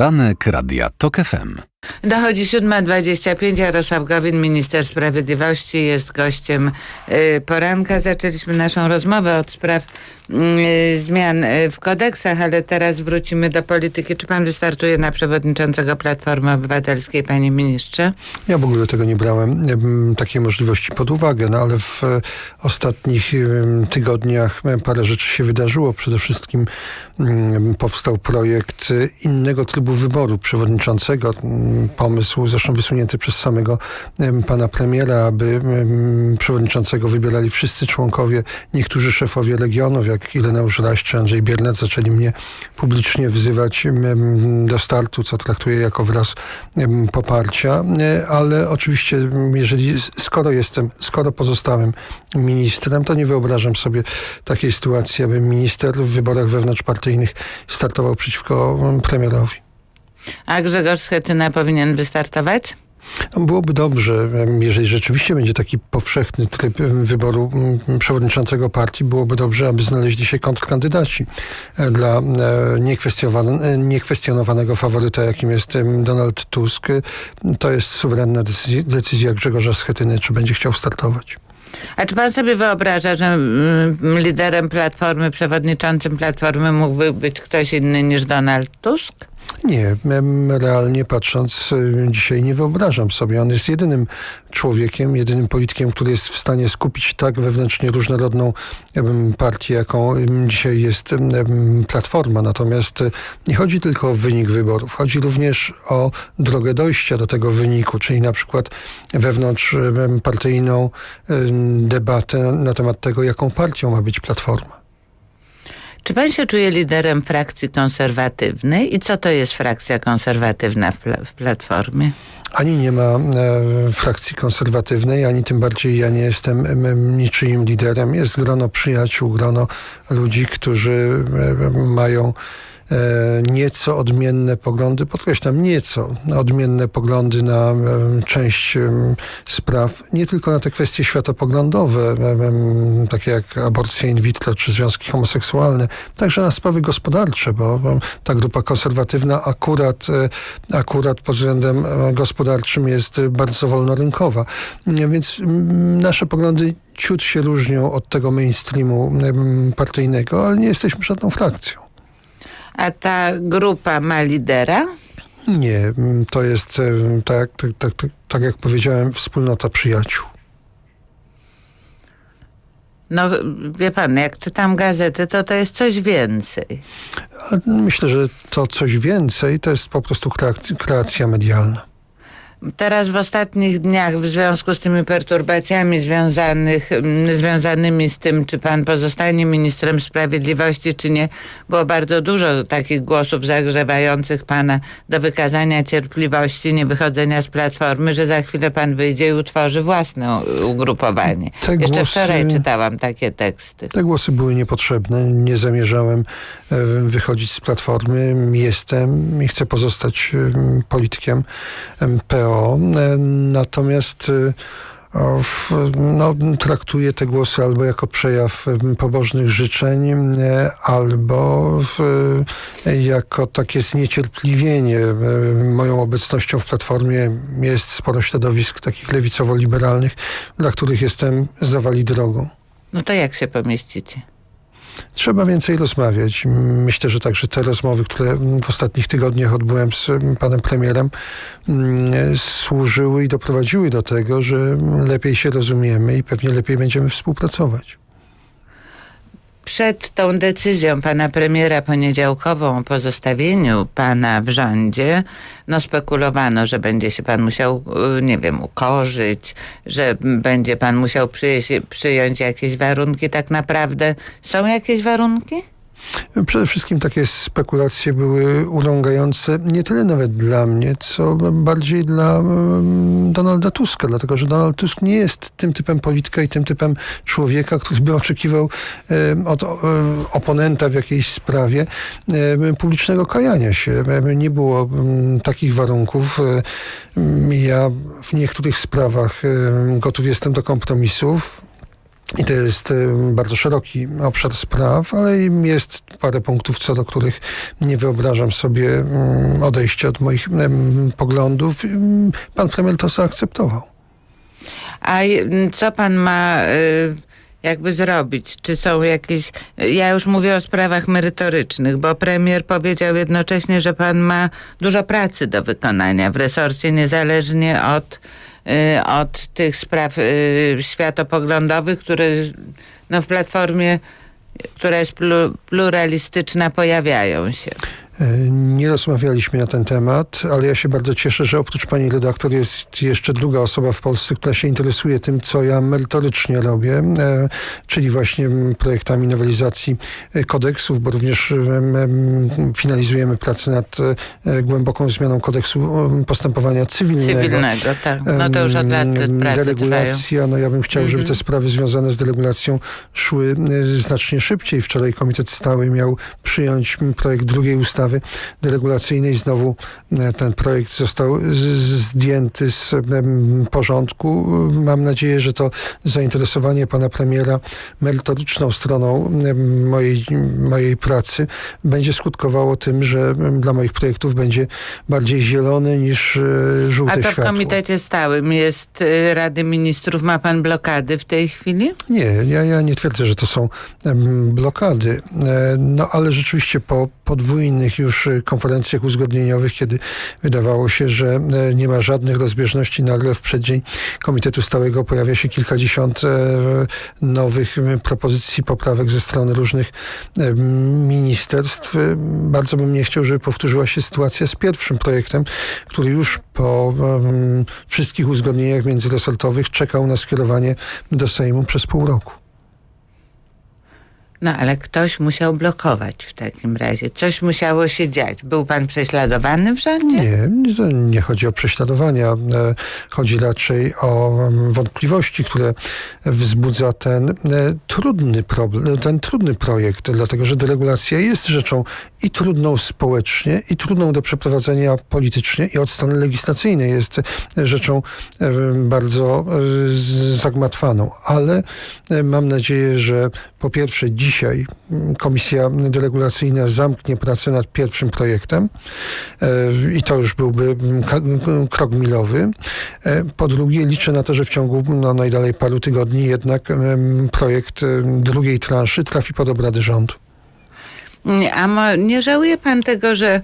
Poranek Radia TOK FM. Dochodzi 7.25. Jarosław Gowin, minister sprawiedliwości, jest gościem y, poranka. Zaczęliśmy naszą rozmowę od spraw y, zmian y, w kodeksach, ale teraz wrócimy do polityki. Czy pan wystartuje na przewodniczącego Platformy Obywatelskiej, panie ministrze? Ja w ogóle tego nie brałem, takiej możliwości pod uwagę, no ale w ostatnich tygodniach parę rzeczy się wydarzyło. Przede wszystkim powstał projekt innego trybu wyboru przewodniczącego pomysł, zresztą wysunięty przez samego pana premiera, aby przewodniczącego wybierali wszyscy członkowie, niektórzy szefowie regionów, jak Ireneusz Raś czy Andrzej Biernat, zaczęli mnie publicznie wzywać do startu, co traktuję jako wyraz poparcia, e, ale oczywiście, jeżeli, skoro jestem, skoro pozostałem ministrem, to nie wyobrażam sobie takiej sytuacji, aby minister w wyborach wewnątrzpartyjnych startował przeciwko premierowi. A Grzegorz Schetyna powinien wystartować? Byłoby dobrze, jeżeli rzeczywiście będzie taki powszechny tryb wyboru przewodniczącego partii, byłoby dobrze, aby znaleźli się kontrkandydaci e, dla e, niekwestionowanego faworyta, jakim jest Donald Tusk. To jest suwerenna decyzja, decyzja Grzegorza Schetyny, czy będzie chciał startować. A czy pan sobie wyobraża, że liderem Platformy, przewodniczącym Platformy mógłby być ktoś inny niż Donald Tusk? Nie, realnie patrząc, y, dzisiaj nie wyobrażam sobie. On jest jedynym człowiekiem, jedynym politykiem, który jest w stanie skupić tak wewnętrznie różnorodną partię, jaką dzisiaj jest Platforma. Natomiast y, nie chodzi tylko o wynik wyborów, chodzi również o drogę dojścia do tego wyniku, czyli na przykład wewnątrz partyjną debatę na temat tego, jaką partią ma być Platforma. Czy pan się czuje liderem frakcji konserwatywnej i co to jest frakcja konserwatywna w, w Platformie? Ani nie ma e, frakcji konserwatywnej, ani tym bardziej ja nie jestem e, niczyim liderem. Jest grono przyjaciół, grono ludzi, którzy e, mają nieco odmienne poglądy, podkreślam, nieco odmienne poglądy na część spraw, nie tylko na te kwestie światopoglądowe, takie jak aborcja in vitro czy związki homoseksualne, także na sprawy gospodarcze, bo ta grupa konserwatywna akurat, e, akurat pod względem e, gospodarczym jest bardzo wolnorynkowa. Więc nasze poglądy ciut się różnią od tego mainstreamu partyjnego, ale nie jesteśmy żadną frakcją. A ta grupa ma lidera? Nie, to jest, e, tak, tak, tak, tak, tak jak powiedziałem, wspólnota przyjaciół. No, wie pan, jak czytam gazety, to to jest coś więcej. Myślę, że to coś więcej to jest po prostu kreacja medialna. Teraz w ostatnich dniach w związku z tymi perturbacjami związanych, mm, związanymi z tym, czy pan pozostanie ministrem sprawiedliwości, czy nie, było bardzo dużo takich głosów zagrzewających pana do wykazania cierpliwości, niewychodzenia z platformy, że za chwilę pan wyjdzie i utworzy własne ugrupowanie. Te Jeszcze głosy, wczoraj czytałam takie teksty. Te głosy były niepotrzebne. Nie zamierzałem e, wychodzić z platformy. Jestem i chcę pozostać politykiem PO E, natomiast e, no, traktuje te głosy albo jako przejaw pobożnych życzeń, e, albo w, jako takie zniecierpliwienie moją obecnością w Platformie. Jest sporo środowisk takich lewicowo-liberalnych, dla których jestem zawali drogą. No to jak się pomieścicie? Trzeba więcej rozmawiać. Myślę, że także te rozmowy, które w ostatnich tygodniach odbyłem z panem premierem, mm, służyły i doprowadziły do tego, że lepiej się rozumiemy i pewnie lepiej będziemy współpracować przed tą decyzją pana premiera poniedziałkową o pozostawieniu pana w rządzie, no spekulowano, że będzie się pan musiał, y, nie wiem, ukorzyć, że będzie pan musiał przyjąć, przyjąć jakieś warunki. Tak naprawdę są jakieś warunki? Przede wszystkim takie spekulacje były urągające nie tyle nawet dla mnie, co bardziej dla Donalda Tuska, dlatego że Donald Tusk nie jest tym typem polityka i tym typem człowieka, który by oczekiwał od oponenta w jakiejś sprawie publicznego kajania się. Nie było takich warunków. Ja w niektórych sprawach gotów jestem do kompromisów I to jest bardzo szeroki obszar spraw, ale jest parę punktów, co do których nie wyobrażam sobie odejścia od moich poglądów. Pan premier to zaakceptował. A co pan ma y, jakby zrobić? Czy są jakieś. Ja już mówię o sprawach merytorycznych, bo premier powiedział jednocześnie, że pan ma dużo pracy do wykonania w resorcie, niezależnie od Y, od tych spraw y, światopoglądowych, które no, w platformie, która jest pluralistyczna, pojawiają się. Nie rozmawialiśmy na ten temat, ale ja się bardzo cieszę, że oprócz pani redaktor jest jeszcze druga osoba w Polsce, która się interesuje tym, co ja merytorycznie robię, e, czyli właśnie projektami nowelizacji e, kodeksów, bo również finalizujemy pracę nad e, głęboką zmianą kodeksu postępowania cywilnego. Cywilnego, tak. No to już od lat prace Deregulacja, no ja bym chciał, żeby te mhm. sprawy związane z deregulacją szły znacznie szybciej. Wczoraj Komitet Stały miał przyjąć projekt drugiej ustawy ustawy deregulacyjnej. Znowu e, ten projekt został zdjęty z porządku. Mam nadzieję, że to zainteresowanie pana premiera merytoryczną stroną mojej, mojej pracy będzie skutkowało tym, że dla moich projektów będzie bardziej zielony niż e, żółte światło. A to światło. w komitecie stałym jest e, Rady Ministrów. Ma pan blokady w tej chwili? Nie, ja, ja nie twierdzę, że to są blokady. No ale rzeczywiście po podwójnych już y, konferencjach uzgodnieniowych, kiedy wydawało się, że e, nie ma żadnych rozbieżności, nagle w przeddzień Komitetu Stałego pojawia się kilkadziesiąt e, nowych propozycji poprawek ze strony różnych e, ministerstw. Bardzo bym nie chciał, żeby powtórzyła się sytuacja z pierwszym projektem, który już po wszystkich uzgodnieniach międzyresortowych czekał na skierowanie do Sejmu przez pół roku. No ale ktoś musiał blokować w takim razie. Coś musiało się dziać. Był pan prześladowany w rządzie? Nie, nie chodzi o prześladowania. E, chodzi raczej o wątpliwości, które wzbudza ten e, trudny problem, ten trudny projekt, dlatego że deregulacja jest rzeczą i trudną społecznie, i trudną do przeprowadzenia politycznie, i od strony legislacyjnej jest rzeczą e, bardzo zagmatwaną. Ale mam nadzieję, że po pierwsze dziś dzisiaj komisja deregulacyjna zamknie pracę nad pierwszym projektem e, i to już byłby krok milowy. E, po drugie, liczę na to, że w ciągu no, najdalej paru tygodni jednak projekt drugiej transzy trafi pod obrady rządu. A nie żałuje pan tego, że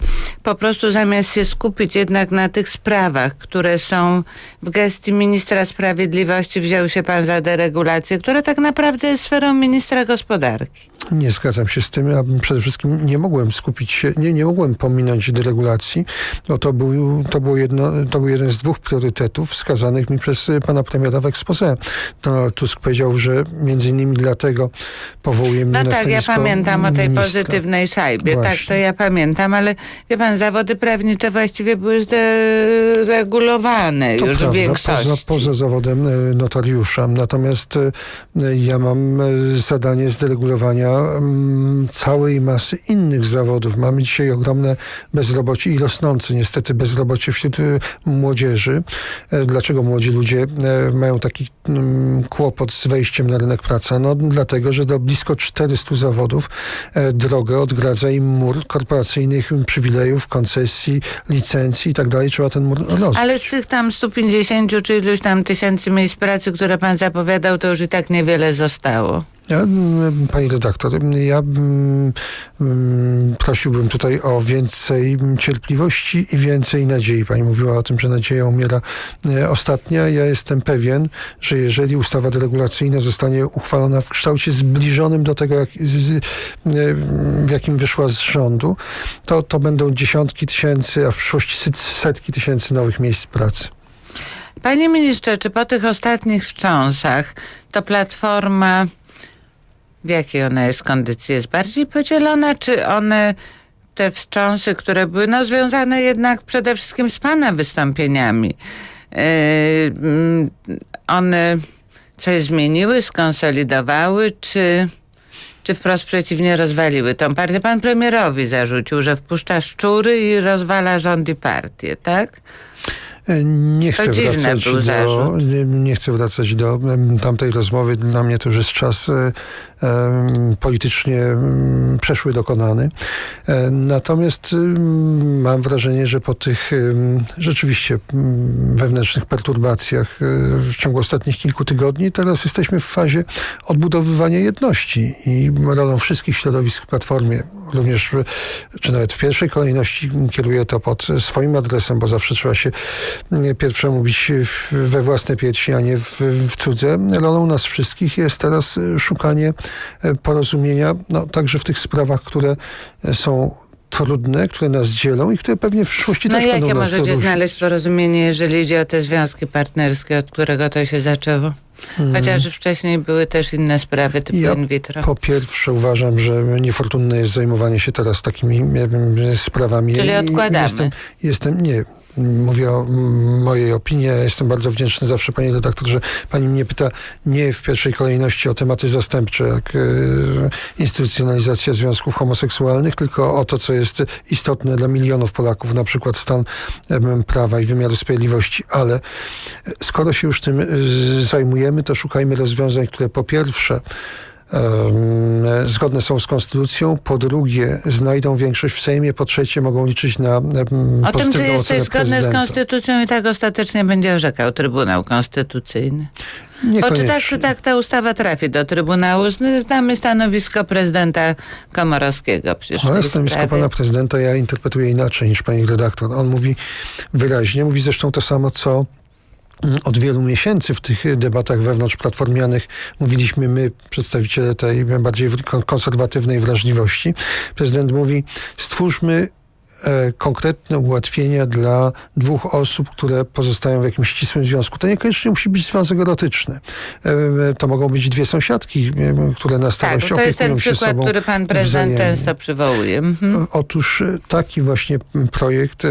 po prostu zamiast się skupić jednak na tych sprawach, które są w gestii ministra sprawiedliwości, wziął się pan za deregulację, która tak naprawdę jest sferą ministra gospodarki? Nie zgadzam się z tym. Ja przede wszystkim nie mogłem skupić się, nie, nie mogłem pominąć deregulacji, bo to był, to, było jedno, to był jeden z dwóch priorytetów wskazanych mi przez pana premiera w expose. Donald Tusk powiedział, że między innymi dlatego powołuje mnie no na tak, ja pamiętam o tej pozytywnej szajbie. Właśnie. Tak, to ja pamiętam, ale wie pan, zawody prawnicze właściwie były zderegulowane to już prawda, w większości. Poza, poza zawodem e, notariusza. Natomiast e, ja mam e, zadanie zderegulowania całej masy innych zawodów. Mamy dzisiaj ogromne bezrobocie i rosnące niestety bezrobocie wśród młodzieży. Dlaczego młodzi ludzie mają taki kłopot z wejściem na rynek pracy? No dlatego, że do blisko 400 zawodów drogę odgradza im mur korporacyjnych przywilejów, koncesji, licencji i tak dalej. Trzeba ten mur rozbić. Ale z tych tam 150 czy iluś tam tysięcy miejsc pracy, które pan zapowiadał, to już i tak niewiele zostało. Ja, pani redaktor, ja prosiłbym tutaj o więcej cierpliwości i więcej nadziei. Pani mówiła o tym, że nadzieja umiera e, ostatnia. Ja jestem pewien, że jeżeli ustawa deregulacyjna zostanie uchwalona w kształcie zbliżonym do tego, jak, w jakim wyszła z rządu, to, to będą dziesiątki tysięcy, a w przyszłości setki tysięcy nowych miejsc pracy. Panie ministrze, czy po tych ostatnich wstrząsach to Platforma w jakiej ona jest kondycji? Jest bardziej podzielona, czy one, te wstrząsy, które były no, związane jednak przede wszystkim z Pana wystąpieniami, yy, one coś zmieniły, skonsolidowały, czy, czy wprost przeciwnie rozwaliły tą partię? Pan premierowi zarzucił, że wpuszcza szczury i rozwala rząd i partię, tak? Nie chcę, wracać do, nie, nie chcę wracać do tamtej rozmowy. Dla mnie to już jest czas e, politycznie przeszły, dokonany. E, Natomiast mam wrażenie, że po tych rzeczywiście wewnętrznych perturbacjach e, w ciągu ostatnich kilku tygodni, teraz jesteśmy w fazie odbudowywania jedności i rolą wszystkich środowisk w Platformie, również, czy nawet w pierwszej kolejności kieruję to pod swoim adresem, bo zawsze trzeba się pierwszemu bić we własne piersi, a nie w, w cudze. Rolą nas wszystkich jest teraz szukanie porozumienia, no, także w tych sprawach, które e, są trudne, które nas dzielą i które pewnie w przyszłości No też będą jakie nas możecie różnić. znaleźć porozumienie, jeżeli idzie o te związki partnerskie, od którego to się zaczęło? Chociaż wcześniej były też inne sprawy typu Ja in vitro. Po pierwsze uważam, że niefortunne jest zajmowanie się teraz takimi wiem, sprawami. Czyli odkładamy. Jestem, jestem, nie, mówię o mojej opinii. Jestem bardzo wdzięczny zawsze, pani redaktor, że pani mnie pyta nie w pierwszej kolejności o tematy zastępcze, jak e, instytucjonalizacja związków homoseksualnych, tylko o to, co jest istotne dla milionów Polaków, na przykład stan prawa i wymiaru sprawiedliwości. Ale e, skoro się już tym e, zajmujemy, to szukajmy rozwiązań, które po pierwsze zgodne są z konstytucją, po drugie znajdą większość w Sejmie, po trzecie mogą liczyć na em, O tym, czy pozytywną jesteś ocenę zgodny z konstytucją i tak ostatecznie będzie orzekał Trybunał Konstytucyjny. Bo czy tak, czy tak ta ustawa trafi do Trybunału? Zn- Znamy stanowisko prezydenta Komorowskiego przecież w Ale stanowisko sprawie. pana prezydenta ja interpretuję inaczej niż pani redaktor. On mówi wyraźnie, mówi zresztą to samo, co od wielu miesięcy w tych debatach wewnątrz platformianych mówiliśmy my, przedstawiciele tej bardziej kon- konserwatywnej wrażliwości. Prezydent mówi, stwórzmy konkretne ułatwienia dla dwóch osób, które pozostają w jakimś ścisłym związku. To niekoniecznie musi być związek erotyczny. E, e, To mogą być dwie sąsiadki, e, które na Tak, starość to jest ten opiekują się przykład, sobą który pan prezydent wzajemnie. często przywołuje. Mhm. Otóż e, taki właśnie projekt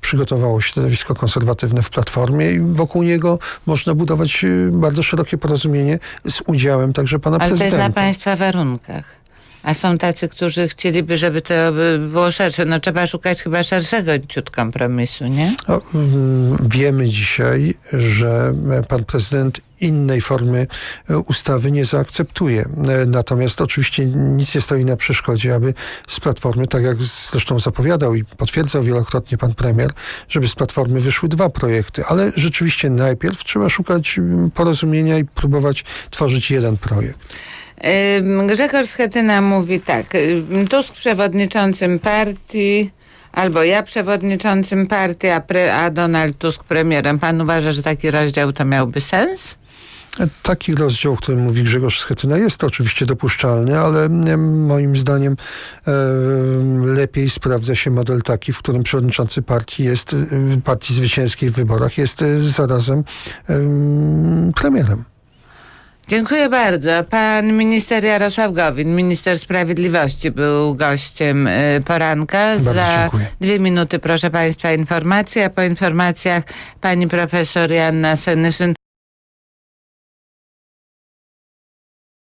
przygotowało środowisko konserwatywne w Platformie i wokół niego można budować e, bardzo szerokie porozumienie z udziałem także pana Ale to jest prezydenta. na państwa warunkach. A są tacy, którzy chcieliby, żeby to by było szersze. No trzeba szukać chyba szerszego ciut kompromisu, nie? No, mm, wiemy dzisiaj, że pan prezydent innej formy e, ustawy nie zaakceptuje. E, Natomiast oczywiście nic nie stoi na przeszkodzie, aby z Platformy, tak jak zresztą zapowiadał i potwierdzał wielokrotnie pan premier, żeby z Platformy wyszły dwa projekty. Ale rzeczywiście najpierw trzeba szukać mm, porozumienia i próbować tworzyć jeden projekt. Grzegorz Schetyna mówi tak. Tusk przewodniczącym partii, albo ja przewodniczącym partii, a, pre, a Donald Tusk premierem. Pan uważa, że taki rozdział to miałby sens? Taki rozdział, o którym mówi Grzegorz Schetyna jest oczywiście dopuszczalny, ale moim zdaniem em, lepiej sprawdza się model taki, w którym przewodniczący partii jest, em, partii zwycięskiej w wyborach jest e, zarazem em, premierem. Dziękuję bardzo. Pan minister Jarosław Gowin, minister sprawiedliwości, był gościem y, poranka. Bardzo Za dziękuję. dwie minuty, proszę Państwa, informacja. Po informacjach pani profesor Janna Senyszyn.